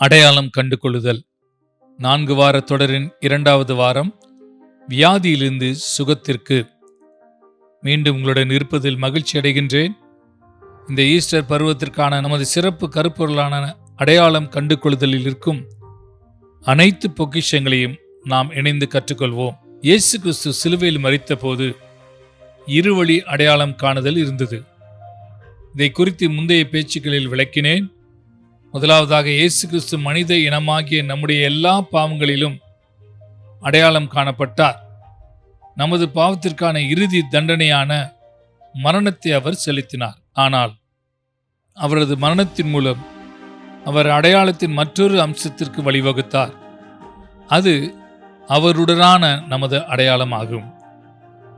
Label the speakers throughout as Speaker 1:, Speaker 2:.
Speaker 1: அடையாளம் கண்டு கொள்ளுதல் நான்கு வார தொடரின் இரண்டாவது வாரம் வியாதியிலிருந்து சுகத்திற்கு. மீண்டும் உங்களுடன் இருப்பதில் மகிழ்ச்சி அடைகின்றேன். இந்த ஈஸ்டர் பருவத்திற்கான நமது சிறப்பு கருப்பொருளான அடையாளம் கண்டு கொள்ளுதலில் இருக்கும் அனைத்து பொக்கிஷங்களையும் நாம் இணைந்து கற்றுக்கொள்வோம். இயேசு கிறிஸ்து சிலுவையில் மறித்த போது இருவழி அடையாளம் காணுதல் இருந்தது. இதை குறித்து முந்தைய பேச்சுக்களில் விளக்கினேன். முதலாவதாக இயேசு கிறிஸ்து மனித இனமாகிய நம்முடைய எல்லா பாவங்களிலும் அடையாளம் காணப்பட்டார். நமது பாவத்திற்கான இறுதி தண்டனையான மரணத்தை அவர் செலுத்தினார். ஆனால் அவரது மரணத்தின் மூலம் அவர் அடையாளத்தின் மற்றொரு அம்சத்திற்கு வழிவகுத்தார். அது அவருடனான நமது அடையாளமாகும்.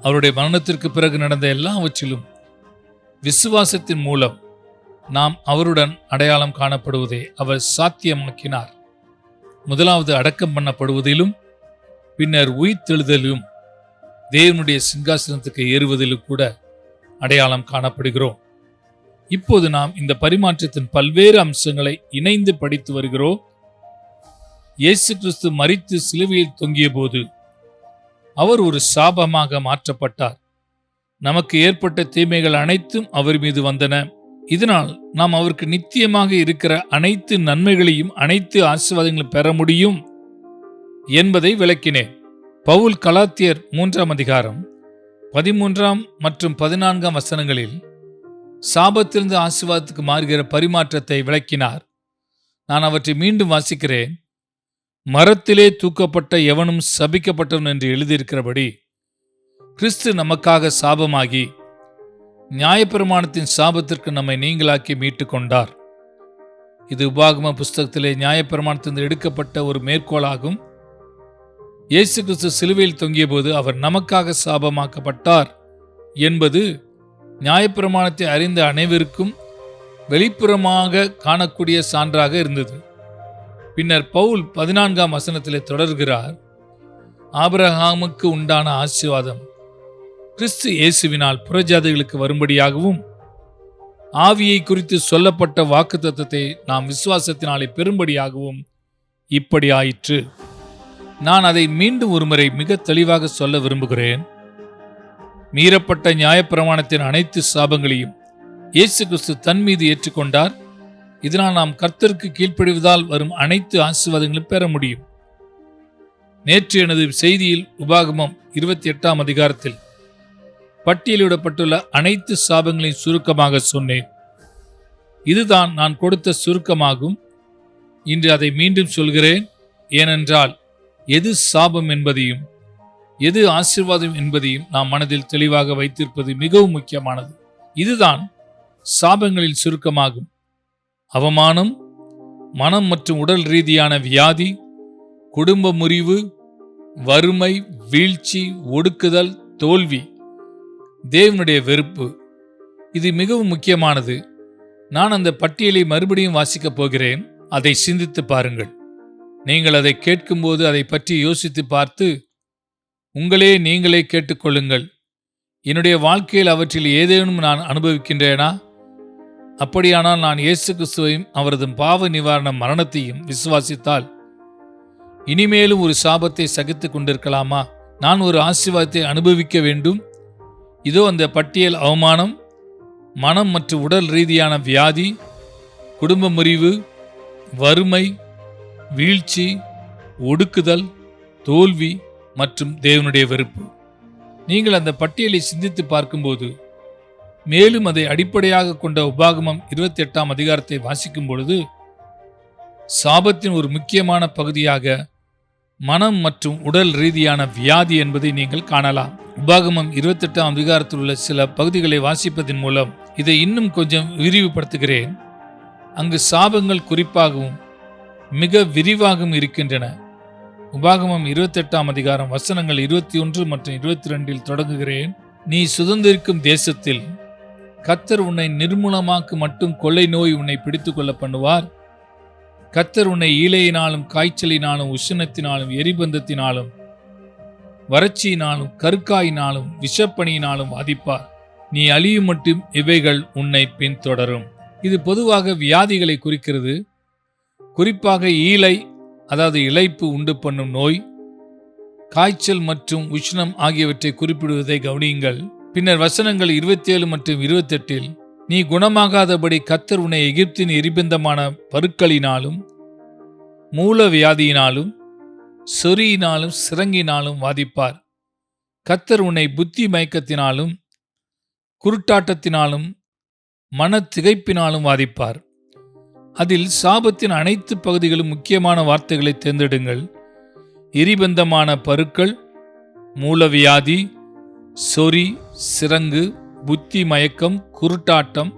Speaker 1: அவருடைய மரணத்திற்கு பிறகு நடந்த எல்லாவற்றிலும் விசுவாசத்தின் மூலம் நாம் அவருடன் அடையாளம் காணப்படுவதை அவர் சாத்தியமாக்கினார். முதலாவது அடக்கம் பண்ணப்படுவதிலும் பின்னர் உயிர்த்தெழுதலும் தேவனுடைய சிங்காசனத்துக்கு ஏறுவதிலும் கூட அடையாளம் காணப்படுகிறோம். இப்போது நாம் இந்த பரிமாற்றத்தின் பல்வேறு அம்சங்களை இணைந்து படித்து வருகிறோம். இயேசு கிறிஸ்து மரித்து சிலுவையில் தொங்கிய போது அவர் ஒரு சாபமாக மாற்றப்பட்டார். நமக்கு ஏற்பட்ட தீமைகள் அனைத்தும் அவர் மீது வந்தன. இதனால் நாம் அவருக்கு நித்தியமாக இருக்கிற அனைத்து நன்மைகளையும் அனைத்து ஆசீர்வாதங்களும் பெற முடியும் என்பதை விளக்கினேன். பவுல் கலாத்தியர் மூன்றாம் அதிகாரம் பதிமூன்றாம் மற்றும் பதினான்காம் வசனங்களில் சாபத்திலிருந்து ஆசீர்வாதத்துக்கு மாறுகிற பரிமாற்றத்தை விளக்கினார். நான் அவற்றை மீண்டும் வாசிக்கிறேன். மரத்திலே தூக்கப்பட்ட எவனும் சபிக்கப்பட்டவன் என்று எழுதியிருக்கிறபடி கிறிஸ்து நமக்காக சாபமாகி நியாயப்பிரமாணத்தின் சாபத்திற்கு நம்மை நீங்களாக்கி மீட்டு கொண்டார் இது உபாகம புஸ்தகத்திலே நியாயப்பிரமாணத்திலிருந்து எடுக்கப்பட்ட ஒரு மேற்கோளாகும். இயேசு கிறிஸ்து சிலுவையில் தொங்கியபோது அவர் நமக்காக சாபமாக்கப்பட்டார் என்பது நியாயப்பிரமாணத்தை அறிந்த அனைவருக்கும் வெளிப்புறமாக காணக்கூடிய சான்றாக இருந்தது. பின்னர் பவுல் பதினான்காம் வசனத்திலே தொடர்கிறார் ஆபிரஹாமுக்கு உண்டான ஆசீர்வாதம் கிறிஸ்து இயேசுவினால் புறஜாதிகளுக்கு வரும்படியாகவும் ஆவியை குறித்து சொல்லப்பட்ட வாக்குத்தத்தத்தை நாம் விசுவாசத்தினாலே பெறும்படியாகவும் இப்படி ஆயிற்று நான் அதை மீண்டும் ஒருமுறை மிக தெளிவாக சொல்ல விரும்புகிறேன். மீறப்பட்ட நியாயப்பிரமாணத்தின் அனைத்து சாபங்களையும் இயேசு கிறிஸ்து தன் மீது ஏற்றுக்கொண்டார். இதனால் நாம் கர்த்தருக்கு கீழ்ப்படிவதால் வரும் அனைத்து ஆசீர்வாதங்களும் பெற முடியும். நேற்று எனது செய்தியில் உபாகமம் இருபத்தி எட்டாம் அதிகாரத்தில் பட்டியலிடப்பட்டுள்ள அனைத்து சாபங்களையும் சுருக்கமாக சொன்னேன். இதுதான் நான் கொடுத்த சுருக்கமாகும். இன்று அதை மீண்டும் சொல்கிறேன். ஏனென்றால் எது சாபம் என்பதையும் எது ஆசீர்வாதம் என்பதையும் நாம் மனதில் தெளிவாக வைத்திருப்பது மிகவும் முக்கியமானது. இதுதான் சாபங்களில் சுருக்கமாகும். அவமானம் மனம் மற்றும் உடல் ரீதியான வியாதி குடும்ப முறிவு வறுமை வீழ்ச்சி ஒடுக்குதல் தோல்வி தேவனுடைய வெறுப்பு. இது மிகவும் முக்கியமானது. நான் அந்த பட்டியலை மறுபடியும் வாசிக்கப் போகிறேன். அதை சிந்தித்து பாருங்கள். நீங்கள் அதை கேட்கும்போது அதை பற்றி யோசித்து பார்த்து உங்களே நீங்களே கேட்டுக்கொள்ளுங்கள் என்னுடைய வாழ்க்கையில் அவற்றில் ஏதேனும் நான் அனுபவிக்கின்றேனா? அப்படியானால் நான் இயேசு கிறிஸ்துவையும் அவரது பாவ நிவாரண மரணத்தையும் விசுவாசித்தால் இனிமேலும் ஒரு சாபத்தை சகித்துக் கொண்டிருக்கலாமா? நான் ஒரு ஆசீர்வாதத்தை அனுபவிக்க வேண்டும். இதோ அந்த பட்டியல் அவமானம் மனம் மற்றும் உடல் ரீதியான வியாதி குடும்ப முறிவு வறுமை வீழ்ச்சி ஒடுக்குதல் தோல்வி மற்றும் தேவனுடைய வெறுப்பு. நீங்கள் அந்த பட்டியலை சிந்தித்து பார்க்கும்போது மேலும் அதை அடிப்படையாக கொண்ட உபாகமம் இருபத்தி எட்டாம் அதிகாரத்தை வாசிக்கும் பொழுது சாபத்தின் ஒரு முக்கியமான பகுதியாக மனம் மற்றும் உடல் ரீதியான வியாதி என்பதை நீங்கள் காணலாம். உபாகமம் இருபத்தெட்டாம் அதிகாரத்தில் உள்ள சில பகுதிகளை வாசிப்பதன் மூலம் இதை இன்னும் கொஞ்சம் விரிவுபடுத்துகிறேன். அங்கு சாபங்கள் குறிப்பாகவும் மிக விரிவாகவும் இருக்கின்றன. உபாகமம் இருபத்தெட்டாம் அதிகாரம் வசனங்கள் இருபத்தி ஒன்று மற்றும் இருபத்தி ரெண்டில் தொடங்குகிறேன். நீ சுதந்திரிக்கும் தேசத்தில் கத்தர் உன்னை நிர்மூலமாக்கு மட்டும் கொள்ளை நோய் உன்னை பிடித்து கொள்ள பண்ணுவார். கத்தர் உன்னை ஈழையினாலும் காய்ச்சலினாலும் உஷ்ணத்தினாலும் எரிபந்தத்தினாலும் வறட்சியினாலும் கருக்காயினாலும் விஷப்பணியினாலும் பாதிப்பார் நீ அழியும் மட்டும் இவைகள் உன்னை பின்தொடரும். இது பொதுவாக வியாதிகளை குறிக்கிறது. குறிப்பாக ஈலை அதாவது இழைப்பு உண்டு பண்ணும் நோய் காய்ச்சல் மற்றும் உஷ்ணம் ஆகியவற்றை குறிப்பிடுவதை கவனியுங்கள். பின்னர் வசனங்கள் இருபத்தி ஏழு மற்றும் இருபத்தெட்டில் நீ குணமாகாதபடி கத்தர் உன்னை எகிப்தின் எரிபந்தமான பருக்களினாலும் மூல வியாதியினாலும் சொறியினாலும் சிறங்கினாலும் வாதிப்பார். கத்தர் உன்னை புத்தி மயக்கத்தினாலும் குருட்டாட்டத்தினாலும் மன திகைப்பினாலும் வாதிப்பார். அதில் சாபத்தின் அனைத்து பகுதிகளும் முக்கியமான வார்த்தைகளை தேர்ந்தெடுங்கள். எரிபந்தமான பருக்கள் மூலவியாதி சொறி சிறங்கு புத்தி மயக்கம் குருட்டாட்டம்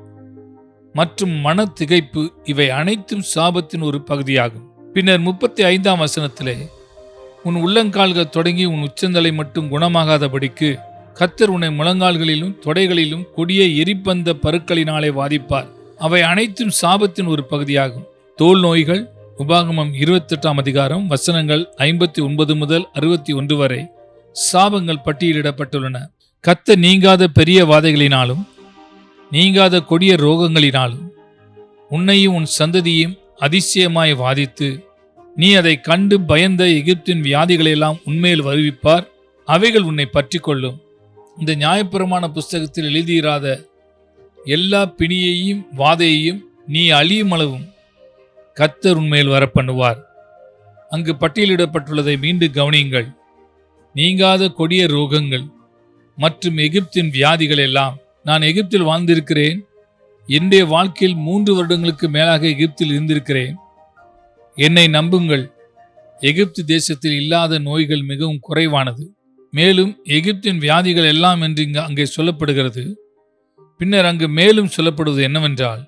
Speaker 1: மற்றும் மன திகைப்பு இவை அனைத்தும் சாபத்தின் ஒரு பகுதியாகும். பின்னர் முப்பத்தி ஐந்தாம் வசனத்திலே உன் உள்ளங்கால்கள் தொடங்கி உன் உச்சந்தலை மட்டும் குணமாகாதபடிக்கு கத்தர் உன்னை முழங்கால்களிலும் தொடைகளிலும் கொடிய எரிப்பந்த பருக்களினாலே வாதிப்பார். அவை அனைத்தும் சாபத்தின் ஒரு பகுதியாகும். தோல் நோய்கள் உபாகமம் இருபத்தெட்டாம் அதிகாரம் வசனங்கள் ஐம்பத்தி ஒன்பது முதல் அறுபத்தி ஒன்று வரை சாபங்கள் பட்டியலிடப்பட்டுள்ளன. கத்த நீங்காத பெரிய வாதைகளினாலும் நீங்காத கொடிய ரோகங்களினாலும் உன்னையும் உன் சந்ததியும் அதிசயமாய் வாதித்து நீ அதை கண்டு பயந்த எகிப்தின் வியாதிகளையெல்லாம் உண்மையில் வருவிப்பார். அவைகள் உன்னை பற்றி கொள்ளும் இந்த நியாயப்பிரமான புஸ்தகத்தில் எழுதியிராத எல்லா பிணியையும் வாதையையும் நீ அழியும் அளவும் கத்தர் உண்மையில் வரப்பண்ணுவார். அங்கு பட்டியலிடப்பட்டுள்ளதை மீண்டும் கவனியுங்கள். நீங்காத கொடிய ரோகங்கள் மற்றும் எகிப்தின் வியாதிகள் எல்லாம் நான் எகிப்தில் வாழ்ந்திருக்கிறேன். என்னுடைய வாழ்க்கையில் மூன்று வருடங்களுக்கு மேலாக எகிப்தில் இருந்திருக்கிறேன். என்னை நம்புங்கள். எகிப்து தேசத்தில் இல்லாத நோய்கள் மிகவும் குறைவானது. மேலும் எகிப்தின் வியாதிகள் எல்லாம் என்று இங்கு அங்கே சொல்லப்படுகிறது. பின்னர் அங்கு மேலும் சொல்லப்படுவது என்னவென்றால்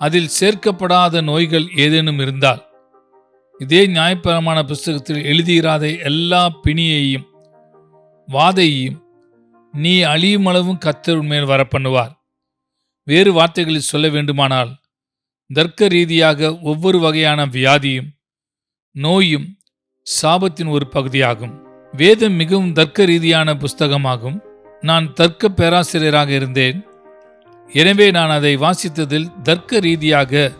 Speaker 1: அதில் சேர்க்கப்படாத நோய்கள் ஏதேனும் இருந்தால் இதே நியாயப்பிரமாண புஸ்தகத்தில் எழுதியிராத எல்லா பிணியையும் வாதையையும் நீ அழியுமளவும் கத்தர் உண்மையில் வரப்பண்ணுவார். வேறு வார்த்தைகளில் சொல்ல வேண்டுமானால் தர்க்க ரீதியாக ஒவ்வொரு வகையான வியாதியும் நோயும் சாபத்தின் ஒரு பகுதியாகும். வேதம் மிகவும் தர்க்க ரீதியான புஸ்தகமாகும். நான் தர்க்க பேராசிரியராக இருந்தேன். எனவே நான் அதை வாசித்ததில் தர்க்க ரீதியாக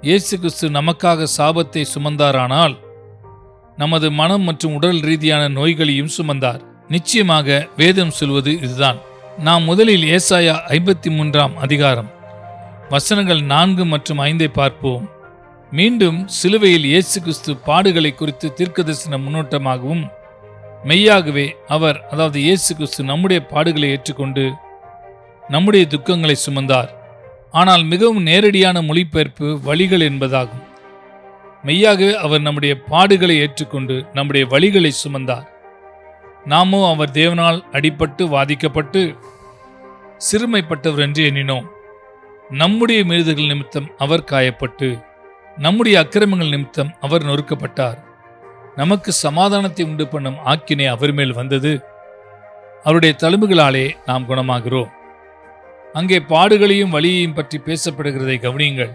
Speaker 1: இயேசு கிறிஸ்து நமக்காக சாபத்தை சுமந்தாரானால் நமது மனம் மற்றும் உடல் ரீதியான நோய்களையும் சுமந்தார். நிச்சயமாக வேதம் சொல்வது இதுதான். நாம் முதலில் ஏசாயா ஐம்பத்தி மூன்றாம் அதிகாரம். வசனங்கள் நான்கு மற்றும் ஐந்தை பார்ப்போம். மீண்டும் சிலுவையில் இயேசு கிறிஸ்து பாடுகளை குறித்து தீர்க்கதரிசன முன்னோட்டமாகவும் மெய்யாகவே அவர் அதாவது இயேசு கிறிஸ்து நம்முடைய பாடுகளை ஏற்றுக்கொண்டு நம்முடைய துக்கங்களை சுமந்தார். ஆனால் மிகவும் நேரடியான மொழிபெயர்ப்பு வழிகள் என்பதாகும். மெய்யாகவே அவர் நம்முடைய பாடுகளை ஏற்றுக்கொண்டு நம்முடைய வழிகளை சுமந்தார். நாமோ அவர் தேவனால் அடிபட்டு வாதிக்கப்பட்டு சிறுமைப்பட்டவர் என்று எண்ணினோம். நம்முடைய மீறுதல்கள் நிமித்தம் அவர் காயப்பட்டு நம்முடைய அக்கிரமங்கள் நிமித்தம் அவர் நொறுக்கப்பட்டார். நமக்கு சமாதானத்தை உண்டு பண்ணும் ஆக்கினை அவர் மேல் வந்தது. அவருடைய தழும்புகளாலே நாம் குணமாகிறோம். அங்கே பாடுகளையும் வழியையும் பற்றி பேசப்படுகிறதை கவனியுங்கள்.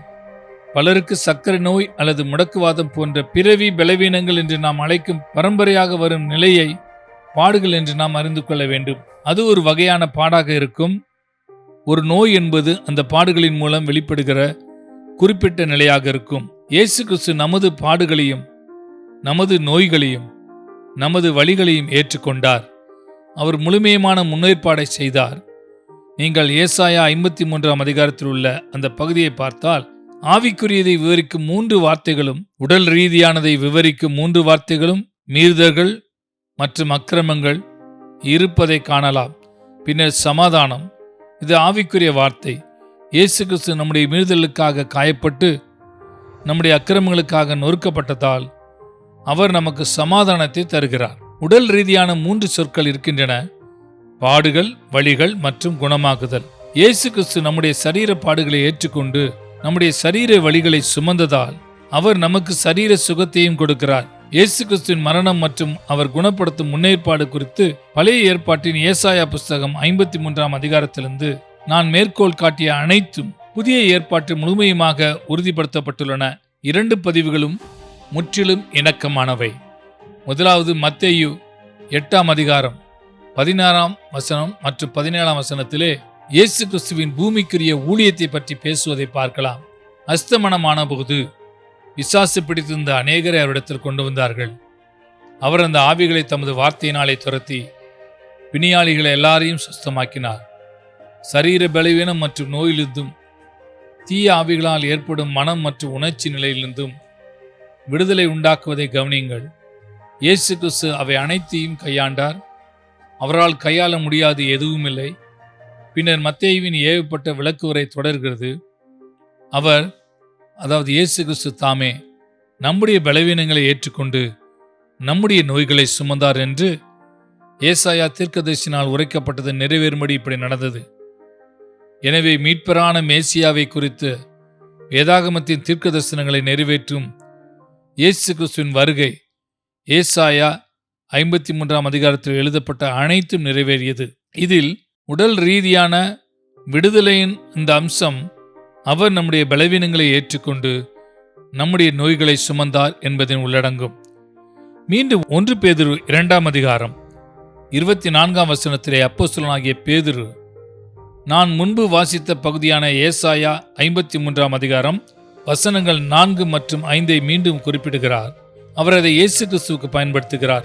Speaker 1: பலருக்கு சர்க்கரை நோய் அல்லது முடக்குவாதம் போன்ற பிறவி பலவீனங்கள் என்று நாம் அழைக்கும் பரம்பரையாக வரும் நிலையை பாடுகள் என்று நாம் அறிந்து கொள்ள வேண்டும். அது ஒரு வகையான பாடாக இருக்கும். ஒரு நோய் என்பது அந்த பாடுகளின் மூலம் வெளிப்படுகிற குறிப்பிட்ட நிலையாக இருக்கும். இயேசு கிறிஸ்து நமது பாடுகளையும் நமது நோய்களையும் நமது வழிகளையும் ஏற்றுக்கொண்டார். அவர் முழுமையமான முன்னேற்பாடை செய்தார். நீங்கள் ஏசாயா ஐம்பத்தி மூன்றாம் அதிகாரத்தில் உள்ள அந்த பகுதியை பார்த்தால் ஆவிக்குரியதை விவரிக்கும் மூன்று வார்த்தைகளும் உடல் ரீதியானதை விவரிக்கும் மூன்று வார்த்தைகளும் மீறுதல்கள் மற்றும் அக்கிரமங்கள் இருப்பதை காணலாம். பின்னர் சமாதானம் இது ஆவிக்குரிய வார்த்தை. இயேசு கிறிஸ்து நம்முடைய மீறுதலுக்காக காயப்பட்டு நம்முடைய அக்கிரமங்களுக்காக நொறுக்கப்பட்டதால் அவர் நமக்கு சமாதானத்தை தருகிறார். உடல் ரீதியான மூன்று சொற்கள் இருக்கின்றன. பாடுகள் வழிகள் மற்றும் குணமாக்குதல். இயேசு கிறிஸ்து நம்முடைய சரீர பாடுகளை ஏற்றுக்கொண்டு நம்முடைய சரீர வழிகளை சுமந்ததால் அவர் நமக்கு சரீர சுகத்தையும் கொடுக்கிறார். இயேசு கிறிஸ்துவின் மரணம் மற்றும் அவர் குணப்படுத்தும் முன்னேற்பாடு குறித்து பழைய ஏற்பாட்டின் ஏசாயா புஸ்தகம் ஐம்பத்தி மூன்றாம் அதிகாரத்திலிருந்து நான் மேற்கோள் காட்டிய அனைத்தும் புதிய ஏற்பாட்டு முழுமையுமாக உறுதிப்படுத்தப்பட்டுள்ளன. இரண்டு பதிவுகளும் முற்றிலும் இணக்கமானவை. முதலாவது மத்தேயு எட்டாம் அதிகாரம் பதினாறாம் வசனம் மற்றும் பதினேழாம் வசனத்திலே இயேசு கிறிஸ்துவின் பூமிக்குரிய ஊழியத்தை பற்றி பேசுவதை பார்க்கலாம். அஸ்தமனமான போது விசாசி பிடித்திருந்த அநேகரை அவரிடத்தில் கொண்டு வந்தார்கள். அவர் அந்த ஆவிகளை தமது வார்த்தையினாலே துரத்தி பிணியாளிகளை எல்லாரையும் சுஸ்தமாக்கினார். சரீர பலவீனம் மற்றும் நோயிலிருந்தும் தீய ஆவிகளால் ஏற்படும் மனம் மற்றும் உணர்ச்சி நிலையிலிருந்தும் விடுதலை உண்டாக்குவதை கவனியுங்கள். இயேசு கிறிஸ்து அவை அனைத்தையும் கையாண்டார். அவரால் கையாள முடியாது எதுவும் இல்லை. பின்னர் மத்தேயுவின் ஏவப்பட்ட விளக்கு உரை தொடர்கிறது. அவர் அதாவது இயேசு கிறிஸ்து தாமே நம்முடைய பலவீனங்களை ஏற்றுக்கொண்டு நம்முடைய நோய்களை சுமந்தார் என்று ஏசாயா தீர்க்கதரிசினால் உரைக்கப்பட்டது நிறைவேறும்படி இப்படி நடந்தது. எனவே மீட்பரான மேசியாவை குறித்து வேதாகமத்தின் தீர்க்க தரிசனங்களை நிறைவேற்றும் இயேசு கிறிஸ்துவின் வருகை ஏசாயா ஐம்பத்தி மூன்றாம் அதிகாரத்தில் எழுதப்பட்ட அனைத்தும் நிறைவேறியது. இதில் உடல் ரீதியான விடுதலையின் இந்த அம்சம் அவர் நம்முடைய பலவீனங்களை ஏற்றுக்கொண்டு நம்முடைய நோய்களை சுமந்தார் என்பதின் உள்ளடங்கும். மீண்டும் ஒன்று பேதுரு இரண்டாம் அதிகாரம். இருபத்தி நான்காம் வசனத்திலே அப்போஸ்தலனாகிய பேதுரு நான் முன்பு வாசித்த பகுதியான ஏசாயா ஐம்பத்தி மூன்றாம் அதிகாரம் வசனங்கள் நான்கு மற்றும் ஐந்தை மீண்டும் குறிப்பிடுகிறார். அவர் அதை இயேசு கிறிஸ்துவுக்கு பயன்படுத்துகிறார்.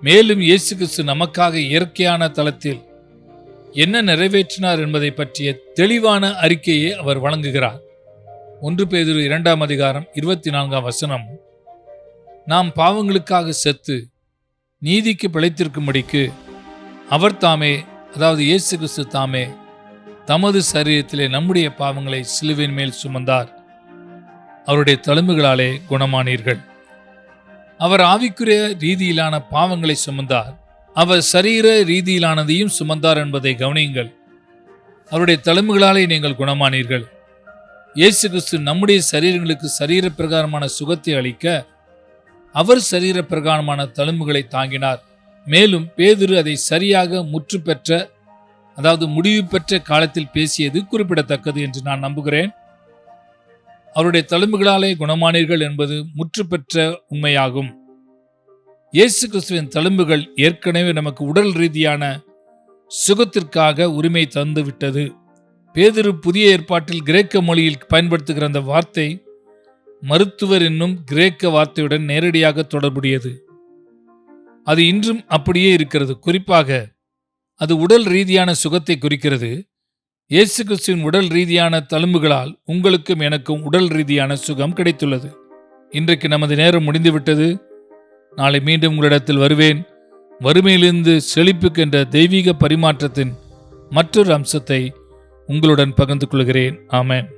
Speaker 1: மேலும் இயேசு கிறிஸ்து நமக்காக இயற்கையான தளத்தில் என்ன நிறைவேற்றினார் என்பதை பற்றிய தெளிவான அறிக்கையை அவர் வழங்குகிறார். ஒன்று பேதுரு இரண்டாம் அதிகாரம் இருபத்தி நான்காம் வசனம். நாம் பாவங்களுக்காக செத்து நீதிக்கு பிழைத்திருக்கும்படிக்கு அவர் தாமே அதாவது இயேசு கிறிஸ்து தாமே தமது சரீரத்திலே நம்முடைய பாவங்களை சிலுவின் மேல் சுமந்தார். அவருடைய தழும்புகளாலே குணமானீர்கள். அவர் ஆவிக்குரிய ரீதியிலான பாவங்களை சுமந்தார். அவர் சரீர ரீதியிலானதையும் சுமந்தார் என்பதை கவனியுங்கள். அவருடைய தழும்புகளாலே நீங்கள் குணமானீர்கள். இயேசு கிறிஸ்து நம்முடைய சரீரங்களுக்கு சரீர பிரகாரமான சுகத்தை அளிக்க அவர் சரீர பிரகாரமான தழும்புகளை தாங்கினார். மேலும் பேதுரு அதை சரியாக முற்று பெற்ற அதாவது முடிவு பெற்ற காலத்தில் பேசியது குறிப்பிடத்தக்கது என்று நான் நம்புகிறேன். அவருடைய தழும்புகளாலே குணமானீர்கள் என்பது முற்று பெற்ற உண்மையாகும். இயேசு கிறிஸ்துவின் தழும்புகள் ஏற்கனவே நமக்கு உடல் ரீதியான சுகத்திற்காக உரிமை தந்துவிட்டது. பேதிரு புதிய ஏற்பாட்டில் கிரேக்க மொழியில் பயன்படுத்துகிற அந்த வார்த்தை மருத்துவர் என்னும் கிரேக்க வார்த்தையுடன் நேரடியாக தொடர்புடையது. அது இன்றும் அப்படியே இருக்கிறது. குறிப்பாக அது உடல் ரீதியான சுகத்தை குறிக்கிறது. இயேசு கிறிஸ்துவின் உடல் ரீதியான தழும்புகளால் உங்களுக்கும் எனக்கும் உடல் ரீதியான சுகம் கிடைத்துள்ளது. இன்றைக்கு நமது நேரம் முடிந்துவிட்டது. நாளை மீண்டும் உங்களிடத்தில் வருவேன். வறுமையிலிருந்து செழிப்புக்கென்ற தெய்வீக பரிமாற்றத்தின் மற்றொரு அம்சத்தை உங்களுடன் பகிர்ந்து கொள்கிறேன். ஆமேன்.